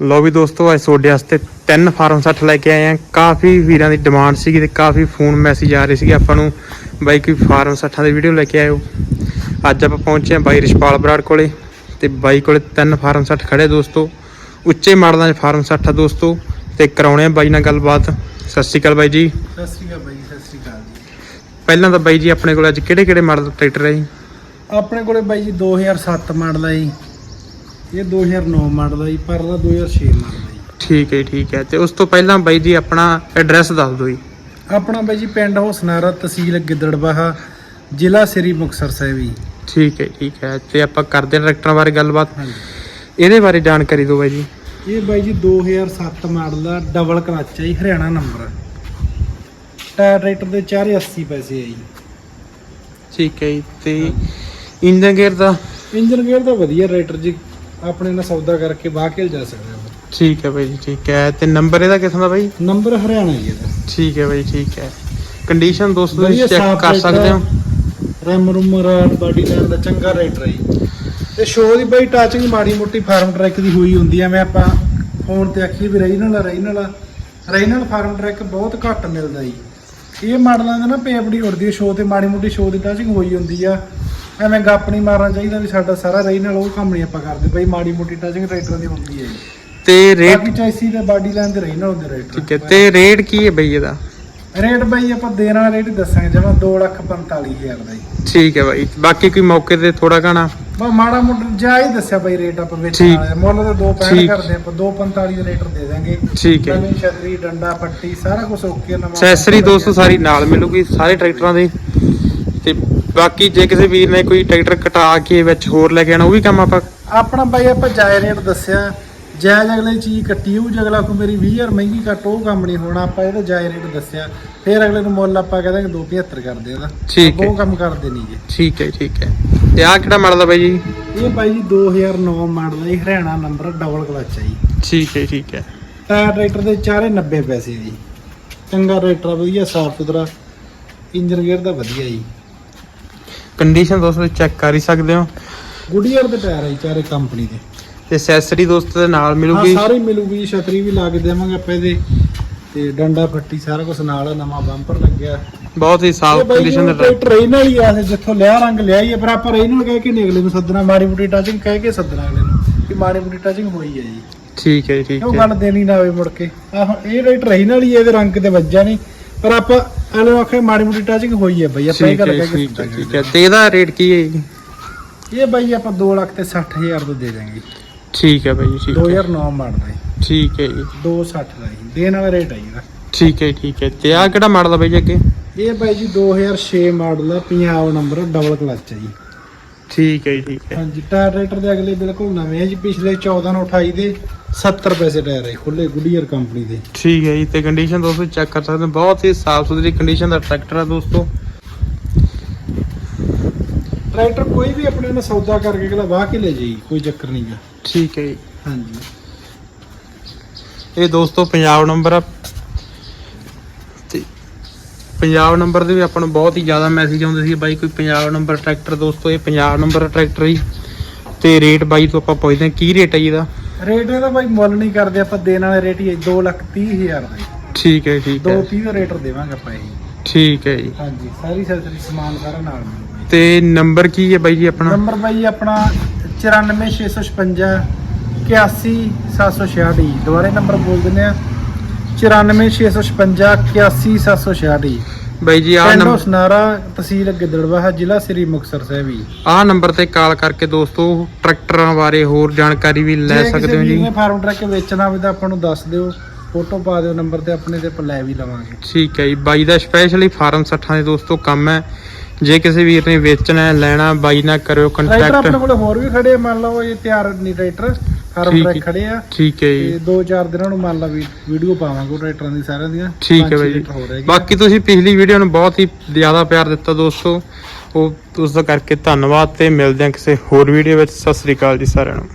ਲੋ ਵੀ ਦੋਸਤੋ ਅੱਜ ਤੁਹਾਡੇ ਵਾਸਤੇ ਤਿੰਨ ਫਾਰਮ 60 ਲੈ ਕੇ ਆਏ ਆ ਕਾਫੀ ਵੀਰਾਂ ਦੀ ਡਿਮਾਂਡ ਸੀਗੀ ਤੇ ਕਾਫੀ ਫੋਨ ਮੈਸੇਜ ਆ ਰਹੇ ਸੀਗੇ। ਆਪਾਂ ਨੂੰ ਬਾਈ ਕੋਈ ਫਾਰਮ 60 ਦੀ ਵੀਡੀਓ ਲੈ ਕੇ ਆਇਓ। ਅੱਜ ਆਪਾਂ ਪਹੁੰਚੇ ਆ ਬਾਈ ਰਿਸ਼ਪਾਲ ਬਰਾੜ ਕੋਲੇ ਤੇ ਬਾਈ ਕੋਲੇ ਤਿੰਨ ਫਾਰਮ 60 ਖੜੇ ਦੋਸਤੋ। ਉੱਚੇ ਮਾਡਲਾਂ ਦੇ ਫਾਰਮ 60 ਆ ਦੋਸਤੋ ਤੇ ਕਰਾਉਣੇ ਆ ਬਾਈ ਨਾਲ ਗੱਲਬਾਤ। ਸਤਿ ਸ਼੍ਰੀ ਅਕਾਲ ਬਾਈ ਜੀ। ਸਤਿ ਸ਼੍ਰੀ ਅਕਾਲ ਬਾਈ ਸਤਿ ਸ਼੍ਰੀ ਅਕਾਲ ਜੀ। ਪਹਿਲਾਂ ਤਾਂ ਬਾਈ ਜੀ ਆਪਣੇ ਕੋਲ ਅੱਜ ਕਿਹੜੇ ਕਿਹੜੇ ਮਾਡਲ ਟਰੈਕਟਰ ਹੈ ਜੀ? ਆਪਣੇ ਕੋਲੇ ਬਾਈ ਜੀ 2007 ਮਾਡਲ ਆ ਜੀ। ਇਹ 2009 ਮਾਡਲ ਆ ਜੀ ਪਰਲਾ 2006 ਮਾਡਲ ਆ ਜੀ। ਠੀਕ ਹੈ ਜੀ, ਠੀਕ ਹੈ। ਤੇ ਉਸ ਤੋਂ ਪਹਿਲਾਂ ਬਾਈ ਜੀ ਆਪਣਾ ਐਡਰੈਸ ਦੱਸ ਦਿਓ ਜੀ। ਆਪਣਾ ਬਾਈ ਜੀ ਪਿੰਡ ਹੋਸਨਾਰਾ ਤਹਿਸੀਲ ਗਿੱਦੜਬਾਹਾ ਜ਼ਿਲ੍ਹਾ ਸ੍ਰੀ ਮੁਕਤਸਰ ਸਾਹਿਬ ਜੀ। ਠੀਕ ਹੈ ਠੀਕ ਹੈ। ਤੇ ਆਪਾਂ ਕਰਦੇ ਹਾਂ ਟਰੈਕਟਰਾਂ ਬਾਰੇ ਗੱਲਬਾਤ। ਹਾਂਜੀ। ਇਹਦੇ ਬਾਰੇ ਜਾਣਕਾਰੀ ਦਿਓ ਬਾਈ ਜੀ। ਇਹ ਬਾਈ ਜੀ 2007 ਮਾਡਲ ਦਾ ਡਬਲ ਕਲਚ ਆ ਜੀ ਹਰਿਆਣਾ ਨੰਬਰ ਟਾਇਰ ਰਾਈਟਰ ਦੇ 480 ਪੈਸੇ ਆ ਜੀ। ਠੀਕ ਹੈ ਜੀ। ਤੇ ਇੰਜਨ ਗੇਅਰ ਦਾ? ਇੰਜਨ ਗੇਅਰ ਦਾ ਵਧੀਆ ਰਾਈਟਰ ਜੀ ਆਪਣੇ ਨਾਲ ਸੌਦਾ ਕਰਕੇ ਬਾਹਰ ਕੇ ਜਾ ਸਕਦੇ ਆ ਠੀਕ ਹੈ ਬਾਈ ਜੀ ਠੀਕ ਹੈ। ਤੇ ਨੰਬਰ ਇਹਦਾ ਕਿੱਥੋਂ ਦਾ ਬਾਈ? ਨੰਬਰ ਹਰਿਆਣਾ ਜੀ ਇਹਦਾ। ਠੀਕ ਹੈ ਬਾਈ ਠੀਕ ਹੈ। ਕੰਡੀਸ਼ਨ ਦੋਸਤੋ ਵਧੀਆ ਚੈੱਕ ਸਾਫ਼ ਕਰ ਸਕਦੇ ਹੋ। ਰੈਮ ਰੂਮਰ ਬਾਡੀ ਲਾਈਨ ਦਾ ਚੰਗਾ ਰਾਈਟਰ ਹੈ ਜੀ। ਤੇ ਸ਼ੋਅ ਦੀ ਬਈ ਟਾਚਿੰਗ ਮਾੜੀ ਮੋਟੀ ਫਾਰਮ ਟਰੈਕ ਦੀ ਹੋਈ ਹੁੰਦੀ ਆ ਮੈਂ ਆਪਾਂ ਫੋਨ ਤੇ ਆਖੀ ਵੀ ਰੀਜਨਲ ਰੀਜਨਲ ਰੀਜਨਲ ਫਾਰਮ ਟਰੈਕ ਬਹੁਤ ਘੱਟ ਮਿਲਦਾ ਜੀ। ਇਹ ਮਾਡਲਾਂ ਦਾ ਨਾ ਪੇਪੜੀ ਉੜਦੀ ਹੈ ਸ਼ੋਅ ਤੇ ਮਾੜੀ ਮੋਟੀ ਸ਼ੋਅ ਦੀ ਟਾਚਿੰਗ ਹੋਈ ਹੁੰਦੀ ਆ। ਐਵੇਂ ਗੱਪ ਨਹੀਂ ਮਾਰਨਾ ਚਾਹੀਦਾ ਵੀ ਸਾਡਾ ਸਾਰਾ ਰੀਜਨਲ ਉਹ ਕੰਮ ਨਹੀਂ ਆਪਾਂ ਕਰਦੇ। ਬਈ ਮਾੜੀ ਮੋਟੀ ਟਾਚਿੰਗ ਰਾਈਟਰਾਂ ਦੀ ਹੁੰਦੀ ਹੈ ਤੇ ਰੇਟ ਬਾਕੀ ਚੈਸੀ ਤੇ ਬਾਡੀ ਲਾਈਨ ਤੇ ਰੀਜਨਲ ਹੁੰਦੇ ਰਾਈਟਰ ਠੀਕ ਹੈ ਤੇ ਰੇਟ ਕੀ ਹੈ ਬਾਈ ਇਹਦਾ? ਰੇਟ ਬਈ ਆਪਾਂ ਦੇਣ ਵਾਲਾ ਰੇਟ ਦੱਸਾਂਗੇ ਜਮਾ 245000 ਦਾ ਜੀ। ਠੀਕ ਹੈ ਬਾਈ ਬਾਕੀ ਕੋਈ ਮੌਕੇ ਤੇ ਥੋੜਾ ਘਣਾ ਬਾ ਮਾੜਾ ਮੋਟਾ ਜਾ ਹੀ ਦੱਸਿਆ ਬਈ ਰੇਟ ਆਪਾਂ ਵੇਚਣ ਠੀਕ। ਵਾਲੇ ਮੁੱਲ ਤਾਂ 2.65 ਠੀਕ। ਕਰਦੇ ਆਪਾਂ 2.45 ਦਾ ਰੇਟਰ ਦੇ ਦਾਂਗੇ ਠੀਕ ਹੈ। ਨਵੀਂ ਛਤਰੀ ਡੰਡਾ ਪੱਟੀ ਸਾਰਾ ਕੁਝ ਓਕੇ ਨਵਾਂ ਐਕਸੈਸਰੀ ਦੋਸਤੋ ਸਾਰੀ ਨਾਲ ਮਿਲੂਗੀ ਸਾਰੇ ਟਰੈਕਟਰਾਂ ਦੇ। ਤੇ ਬਾਕੀ ਜੇ ਕਿਸੇ ਵੀਰ ਨੇ ਕੋਈ ਟਰੈਕਟਰ ਕਟਾ ਕੇ ਵਿੱਚ ਹੋਰ ਲੈ ਕੇ ਆਣਾ ਉਹ ਵੀ ਕੰਮ ਆਪਾਂ ਆਪਣਾ ਬਾਈ ਆਪਾਂ ਜਾਇ ਰੇਟ ਦੱਸਿਆ। ਜਾਇਜ਼ ਅਗਲੇ ਚੀਜ਼ ਕੱਟੀ ਉਹ ਅਗਲਾ ਕੋ ਮੇਰੀ 20000 ਮਹਿੰਗੀ ਕੱਟ ਉਹ ਕੰਮ ਨਹੀਂ ਹੋਣਾ। ਆਪਾਂ ਇਹਦਾ ਜਾਇ ਰੇਟ ਦੱਸਿਆ। ਫਿਰ ਅਗਲੇ ਨੂੰ ਮੁੱਲ ਆਪਾਂ ਕਹਿੰਦੇ 275 ਕਰਦੇ ਇਹਦਾ। ਠੀਕ ਹੈ ਉਹ ਕੰਮ ਕਰਦੇ ਨਹੀਂ ਜੀ ਠੀਕ ਹੈ ਠੀਕ ਹੈ। ਤੇ ਆਹ ਕਿਹੜਾ ਮਾਡਲ ਦਾ ਬਾਈ ਜੀ? ਇਹ ਬਾਈ ਜੀ 2009 ਮਾਡਲ ਹੈ ਹਰਿਆਣਾ ਨੰਬਰ ਡਬਲ ਕਲਚ ਹੈ ਜੀ। ਠੀਕ ਹੈ ਠੀਕ ਹੈ। ਟਾਇਰ ਟਰੈਕਟਰ ਦੇ 490 ਪੈਸੇ ਆ ਜੀ। ਚੰਗਾ ਟਰੈਕਟਰ ਆ, ਵਧੀਆ ਸਾਫ਼ ਸੁਥਰਾ। ਇੰਜਨ ਗੇਅਰ ਦਾ ਵਧੀਆ ਜੀ। ਕੰਡੀਸ਼ਨ ਦੋਸਤੋ ਚੈੱਕ ਕਰ ਹੀ ਸਕਦੇ ਹੋ। ਗੁਡੀਅਰ ਦੇ ਟਾਇਰ ਜੀ ਚਾਰੇ ਕੰਪਨੀ ਦੇ। ਤੇ ਐਕਸੈਸਰੀ ਦੋਸਤੋ ਦੇ ਨਾਲ ਹਾਂ ਮਿਲੂਗੀ। ਸਾਰੀ ਮਿਲੂਗੀ ਛਤਰੀ ਵੀ ਲਾ ਕੇ ਦੇਵਾਂਗੇ ਆਪਾਂ ਇਹਦੇ। ਤੇ ਡੰਡਾ ਫੱਟੀ ਸਾਰਾ ਕੁਝ ਨਾਲ ਆ, ਨਵਾਂ ਬੰਪਰ ਲੱਗਿਆ। ਬਹੁਤ ਹੀ ਸਾਫ਼ ਕੰਡੀਸ਼ਨ ਦਾ ਟਰੈਕਟਰ ਇਹਨਾਂ ਹੀ ਆ ਜਿੱਥੋਂ ਲਿਆ ਰੰਗ ਲਿਆ ਹੀ ਆ ਪਰ ਆਪਾਂ ਇਹਨਾਂ ਕਹਿ ਕੇ ਨਹੀਂ ਅਗਲੇ ਨੂੰ ਸੱਦਣਾ ਮਾੜੀ ਮੋਟੀ ਟਾਚਿੰਗ ਕਹਿ ਕੇ ਸੱਦਣਾ ਅਗਲੇ ਨੂੰ ਕਿ ਮਾੜੀ ਮੋਟੀ ਟਾਚਿੰਗ ਹੋਈ ਹੈ ਜੀ। ਠੀਕ ਹੈ ਜੀ, ਠੀਕ ਉਹ ਹੈ। ਗੱਲ ਦੇਣੀ ਨਾ ਹੋਵੇ ਮੁੜ ਕੇ। ਆਹ ਇਹ ਟਰੈਕਟਰ ਇਹਨਾਂ ਹੀ ਆ, ਇਹਦੇ ਰੰਗ ਤੇ ਵੱਜਾ ਨਹੀਂ ਪਰ ਆਪਾਂ ਅਗਲੇ ਆਖੇ ਮਾੜੀ ਮੋਟੀ ਟਾਚਿੰਗ ਹੋਈ ਹੈ ਬਈ ਆਪਾਂ ਇਹ ਗੱਲ ਕਹਿ ਕੇ ਠੀਕ ਹੈ ਸੱਦਾਂਗੇ ਠੀਕ ਹੈ। ਤੇ ਇਹਦਾ ਰੇਟ ਕੀ ਹੈ ਜੀ? ਇਹ ਬਾਈ ਆਪਾਂ 2 ਲੱਖ ਤੇ 60000 ਦਾ ਦੇ ਦਾਂਗੇ ਠੀਕ ਹੈ ਬਾਈ ਜੀ ਠੀਕ ਹੈ। 2009 ਮਾਡਲ ਹੈ। ਠੀਕ ਹੈ ਜੀ। 260 ਦਾ ਜੀ ਦੇਣ ਵਾਲਾ ਰੇਟ ਹੈ ਜੀ ਇਹਦਾ। ਠੀਕ ਹੈ ਠੀਕ ਹੈ। ਤੇ ਆਹ ਕਿਹੜਾ ਮਾਡਲ ਦਾ ਬਾਈ ਜੀ ਅੱਗੇ? ਇਹ ਬਾਈ ਜੀ 2006 ਮਾਡਲ ਹੈ ਪੰਜਾਬ ਨੰਬਰ ਡਬਲ ਕਲਚ ਹੈ ਜੀ। ਠੀਕ ਹੈ ਜੀ ਠੀਕ ਹੈ। ਹਾਂਜੀ ਟਾਇਰ ਰੇਟਰ ਦੇ ਅਗਲੇ ਬਿਲਕੁਲ ਨਵੇਂ ਹੈ ਜੀ ਪਿਛਲੇ 14 ਨੂੰ 28 ਦੇ। 70 ਪੈਸੇ ਟਾਇਰ ਹੈ ਖੁੱਲੇ ਗੁੱਡੀਅਰ ਕੰਪਨੀ ਦੇ। ਠੀਕ ਹੈ ਜੀ ਤੇ ਕੰਡੀਸ਼ਨ ਦੋਸਤੋ ਚੈੱਕ ਕਰ ਸਕਦੇ ਹੋ। ਬਹੁਤ ਹੀ ਸਾਫ਼ ਸੁਥਰੀ ਕੰਡੀਸ਼ਨ ਦਾ ਟਰੈਕਟਰ ਹੈ ਦੋਸਤੋ। ਟਰੈਕਟਰ ਕੋਈ ਵੀ ਆਪਣੇ ਨਾਲ ਸੌਦਾ ਕਰਕੇ ਅਗਲਾ ਵਾਹ ਕੇ ਲੈ ਜਾਈ ਕੋਈ ਚੱਕਰ ਨਹੀਂ ਗਾ। ਠੀਕ ਹੈ ਜੀ। ਹਾਂਜੀ। ਇਹ ਦੋਸਤੋ ਪੰਜਾਬ ਨੰਬਰ ਆ। ਤੇ ਪੰਜਾਬ ਨੰਬਰ ਦੇ ਵੀ ਆਪਾਂ ਨੂੰ ਬਹੁਤ ਹੀ ਜ਼ਿਆਦਾ ਮੈਸੇਜ ਆਉਂਦੇ ਸੀ ਬਾਈ ਕੋਈ ਪੰਜਾਬ ਨੰਬਰ ਟਰੈਕਟਰ ਦੋਸਤੋ ਇਹ ਪੰਜਾਬ ਨੰਬਰ ਟਰੈਕਟਰ ਹੀ ਤੇ ਰੇਟ ਬਾਈ ਤੋਂ ਆਪਾਂ ਪੁੱਛਦੇ ਹਾਂ ਕੀ ਰੇਟ ਹੈ ਜੀ ਇਹਦਾ? ਰੇਟ ਇਹਦਾ ਬਾਈ ਮੁੱਲ ਨਹੀਂ ਕਰਦੇ ਆਪਾਂ ਦੇਣ ਵਾਲੇ ਰੇਟ ਹੀ 2 ਲੱਖ 30 ਹਜ਼ਾਰ ਦਾ ਜੀ। ਠੀਕ ਹੈ ਠੀਕ ਹੈ। 30 ਦਾ ਰੇਟਰ ਦੇਵਾਂਗੇ ਆਪਾਂ ਇਹ। ਠੀਕ ਹੈ ਜੀ। ਹਾਂਜੀ ਸਾਰੀ ਸੈਸਰੀ ਸਮਾਨ ਸਾਰਾ ਨਾਲ ਮਿਲੂਗਾ। ਤੇ ਨੰਬਰ ਕੀ ਹੈ ਬਾਈ ਜੀ ਆਪਣਾ? ਨੰਬਰ ਬਾਈ ਆਪਣਾ 94656 81766 ਜੀ ਦੁਬਾਰੇ ਨੰਬਰ ਬੋਲ ਦਿੰਦੇ ਆ। 94656 81766 ਜੀ ਬਾਈ ਜੀ ਪਿੰਡ ਨੰਬਰ ਹੁਸਨਾਰਾ ਤਹਿਸੀਲ ਗਿੱਦੜਵਾਹਾ ਜ਼ਿਲ੍ਹਾ ਸ੍ਰੀ ਮੁਕਤਸਰ ਸਾਹਿਬ ਜੀ। ਆਹ ਨੰਬਰ ਤੇ ਕਾਲ ਕਰਕੇ ਦੋਸਤੋ ਟਰੈਕਟਰਾਂ ਬਾਰੇ ਹੋਰ ਜਾਣਕਾਰੀ ਵੀ ਲੈ ਜੇ ਸਕਦੇ ਹੋ ਜੀ। ਨੇ ਫਾਰਮ ਟਰੱਕ ਵੇਚਣਾ ਹੋਵੇ ਤਾਂ ਆਪਾਂ ਨੂੰ ਦੱਸ ਦਿਓ ਫੋਟੋ ਪਾ ਦਿਓ ਨੰਬਰ ਤੇ ਆਪਣੇ ਤੇ ਆਪਾਂ ਲੈ ਵੀ ਲਵਾਂਗੇ। ਠੀਕ ਹੈ ਜੀ ਬਾਈ ਦਾ ਸਪੈਸ਼ਲੀ ਫਾਰਮ 60 ਦੇ ਦੋਸਤੋ ਕੰਮ ਹੈ। ਜੇ ਕਿਸੇ ਵੀਰ ਨੇ ਵੇਚਣਾ ਹੈ ਲੈਣਾ ਬਾਈ ਨਾਲ ਕਰਿਓ ਰਾਈਟਰ ਆਪਣੇ ਕੰਟੈਕਟ ਕੋਲ ਹੋਰ ਵੀ ਖੜੇ ਆ, ਮੰਨ ਲਓ ਇਹ ਤਿਆਰ ਨਹੀਂ ਰਾਈਟਰ ਫਾਰਮ ਠੀਕ ਟਰੱਕ ਹੈ। ਖੜੇ ਆ ਠੀਕ ਹੈ ਤੇ ਜੀ ਦੋ ਚਾਰ ਦਿਨਾਂ ਨੂੰ ਮੰਨ ਲਾ ਵੀ ਵੀਡੀਓ ਪਾਵਾਂਗੇ ਉਹ ਰਾਈਟਰਾਂ ਦੀ ਸਾਰਿਆਂ ਦੀਆਂ। ਠੀਕ ਹੈ ਪੰਜ ਛੇ ਬਾਈ ਜੀ। ਲੀਟਰ ਹੋ ਰਹੇ ਬਾਕੀ ਤੁਸੀਂ ਪਿਛਲੀ ਵੀਡੀਓ ਨੂੰ ਬਹੁਤ ਹੀ ਜ਼ਿਆਦਾ ਪਿਆਰ ਦਿੱਤਾ ਦੋਸਤੋ। ਉਹ ਉਸ ਦਾ ਕਰਕੇ ਧੰਨਵਾਦ ਤੇ ਮਿਲਦੇ ਹਾਂ ਕਿਸੇ ਹੋਰ ਵੀਡੀਓ ਵਿੱਚ। ਸਤਿ ਸ੍ਰੀ ਅਕਾਲ ਜੀ ਸਾਰਿਆਂ ਨੂੰ।